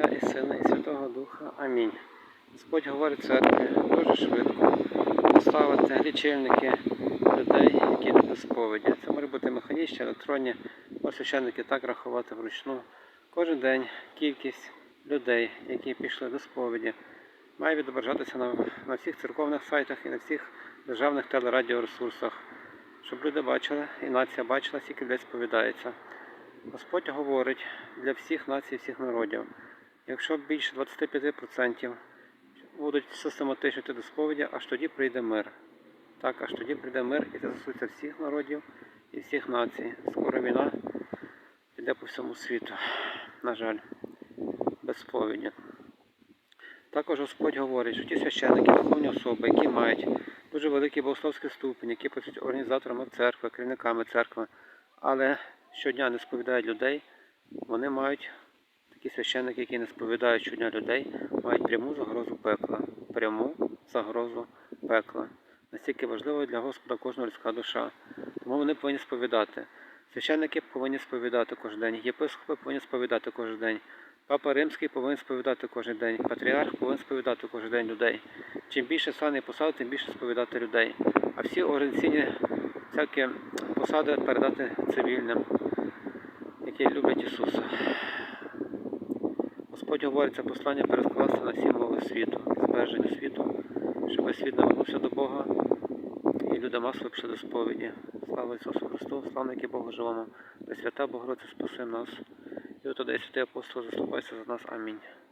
Отця і Сина, і Святого Духа. Амінь. Господь говорить церкві дуже швидко поставити лічильники людей, які йдуть на сповіді. Це може бути механічні, електронні, може священники так рахувати вручну. Кожен день кількість людей, які пішли до сповіді, має відображатися на, на всіх церковних сайтах і на всіх державних телерадіоресурсах, щоб люди бачили і нація бачила, скільки людей сповідається. Господь говорить для всіх націй, всіх народів. Якщо більше 25% будуть систематично йти до сповіді, аж тоді прийде мир. Так, аж тоді прийде мир і це стосується всіх народів і всіх націй. Скоро війна піде по всьому світу. На жаль, без сповіді. Також Господь говорить, що ті священники, духовні особи, які мають дуже великий богословський ступень, які працюють організаторами церкви, керівниками церкви, але щодня не сповідають людей, вони мають, такі священники, які не сповідають щодня людей, мають пряму загрозу пекла. Пряму загрозу пекла. Настільки важливо для Господа кожна людська душа. Тому вони повинні сповідати. Священники повинні сповідати кожен день, єпископи повинні сповідати кожен день. Папа Римський повинен сповідати кожен день, патріарх повинен сповідати кожен день людей. Чим більше сані посади, тим більше сповідати людей. А всі організаційні всякі посади передати цивільним, які люблять Ісуса. Господь говорить це послання перескласти на сім мови світу, збереження світу, щоб світ навернувся до Бога і люди масово пішли до сповіді. Слава Ісусу Христу, славники Богу живому, свята, Богородиця спаси нас. І от Святий апостол, заступайся за нас. Амінь.